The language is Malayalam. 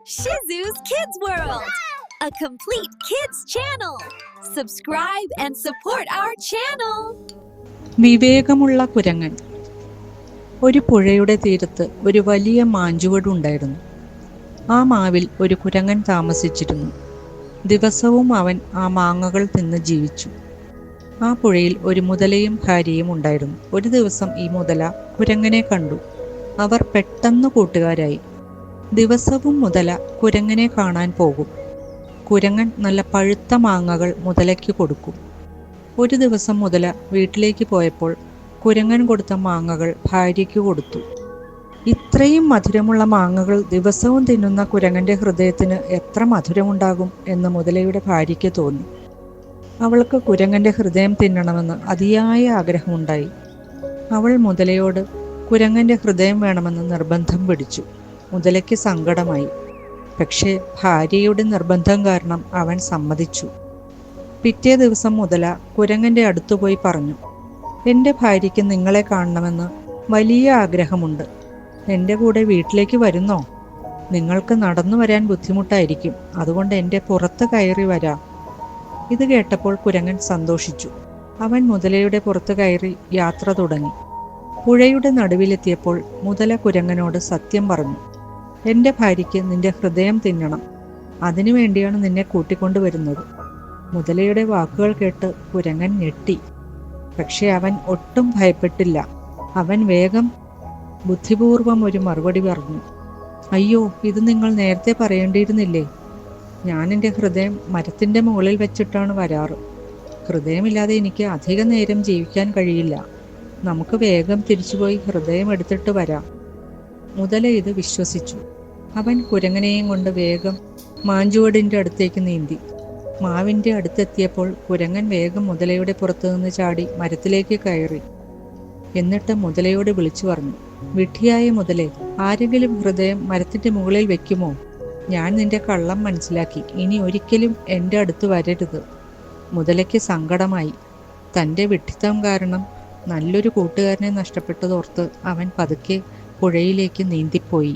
Shizu's Kids World, a complete kids channel. Subscribe and support our channel. വിവേകമുള്ള കുരങ്ങൻ. ഒരു പുഴയുടെ തീരത്ത് ഒരു വലിയ മാഞ്ചുവടുണ്ടായിരുന്നു. ആ മാവിൽ ഒരു കുരങ്ങൻ താമസിച്ചിരുന്നു. ദിവസവും അവൻ ആ മാങ്ങകൾ തിന്ന് ജീവിച്ചു. ആ പുഴയിൽ ഒരു മുതലയും ഭാര്യയും ഉണ്ടായിരുന്നു. ഒരു ദിവസം ഈ മുതല കുരങ്ങനെ കണ്ടു. അവർ പെട്ടെന്ന് കൂട്ടുകാരായി. ദിവസവും മുതല കുരങ്ങനെ കാണാൻ പോകും. കുരങ്ങൻ നല്ല പഴുത്ത മാങ്ങകൾ മുതലയ്ക്ക് കൊടുക്കും. ഒരു ദിവസം മുതല വീട്ടിലേക്ക് പോയപ്പോൾ കുരങ്ങൻ കൊടുത്ത മാങ്ങകൾ ഭാര്യയ്ക്ക് കൊടുത്തു. ഇത്രയും മധുരമുള്ള മാങ്ങകൾ ദിവസവും തിന്നുന്ന കുരങ്ങന്റെ ഹൃദയത്തിന് എത്ര മധുരമുണ്ടാകും എന്ന് മുതലയുടെ ഭാര്യയ്ക്ക് തോന്നി. അവൾക്ക് കുരങ്ങന്റെ ഹൃദയം തിന്നണമെന്ന് അതിയായ ആഗ്രഹമുണ്ടായി. അവൾ മുതലയോട് കുരങ്ങന്റെ ഹൃദയം വേണമെന്ന് നിർബന്ധം പിടിച്ചു. മുതലയ്ക്ക് സങ്കടമായി. പക്ഷേ ഭാര്യയുടെ നിർബന്ധം കാരണം അവൻ സമ്മതിച്ചു. പിറ്റേ ദിവസം മുതല കുരങ്ങന്റെ അടുത്തു പോയി പറഞ്ഞു എന്റെ ഭാര്യയ്ക്ക് നിങ്ങളെ കാണണമെന്ന് വലിയ ആഗ്രഹമുണ്ട്. എന്റെ കൂടെ വീട്ടിലേക്ക് വരുന്നോ? നിങ്ങൾക്ക് നടന്നു വരാൻ ബുദ്ധിമുട്ടായിരിക്കും. അതുകൊണ്ട് എന്റെ പുറത്ത് കയറി വരാം. ഇത് കേട്ടപ്പോൾ കുരങ്ങൻ സന്തോഷിച്ചു. അവൻ മുതലയുടെ പുറത്ത് കയറി യാത്ര തുടങ്ങി. പുഴയുടെ നടുവിലെത്തിയപ്പോൾ മുതല കുരങ്ങനോട് സത്യം പറഞ്ഞു എന്റെ ഭാര്യയ്ക്ക് നിന്റെ ഹൃദയം തിന്നണം. അതിനു വേണ്ടിയാണ് നിന്നെ കൂട്ടിക്കൊണ്ടുവരുന്നത്. മുതലയുടെ വാക്കുകൾ കേട്ട് കുരങ്ങൻ ഞെട്ടി. പക്ഷെ അവൻ ഒട്ടും ഭയപ്പെട്ടില്ല. അവൻ വേഗം ബുദ്ധിപൂർവം ഒരു മറുപടി പറഞ്ഞു. അയ്യോ ഇത് നിങ്ങൾ നേരത്തെ പറയേണ്ടിയിരുന്നില്ലേ? ഞാൻ എന്റെ ഹൃദയം മരത്തിന്റെ മുകളിൽ വെച്ചിട്ടാണ് വരാറ്. ഹൃദയമില്ലാതെ എനിക്ക് അധിക നേരം ജീവിക്കാൻ കഴിയില്ല. നമുക്ക് വേഗം തിരിച്ചുപോയി ഹൃദയം എടുത്തിട്ട് വരാം. മുതല ഇത് വിശ്വസിച്ചു. അവൻ കുരങ്ങനെയും കൊണ്ട് വേഗം മാഞ്ചുവടിന്റെ അടുത്തേക്ക് നീന്തി. മാവിന്റെ അടുത്തെത്തിയപ്പോൾ കുരങ്ങൻ വേഗം മുതലയുടെ പുറത്തുനിന്ന് ചാടി മരത്തിലേക്ക് കയറി. എന്നിട്ട് മുതലയോട് വിളിച്ചു പറഞ്ഞു വിഡ്ഢിയായ മുതലെ ആരെങ്കിലും ഹൃദയം മരത്തിന്റെ മുകളിൽ വെക്കുമോ? ഞാൻ നിന്റെ കള്ളം മനസ്സിലാക്കി. ഇനി ഒരിക്കലും എന്റെ അടുത്ത് വരരുത്. മുതലയ്ക്ക് സങ്കടമായി. തന്റെ വിഡ്ഢിത്തം കാരണം നല്ലൊരു കൂട്ടുകാരനെ നഷ്ടപ്പെട്ടതോർത്ത് അവൻ പതുക്കെ പുഴയിലേക്ക് നീന്തിപ്പോയി.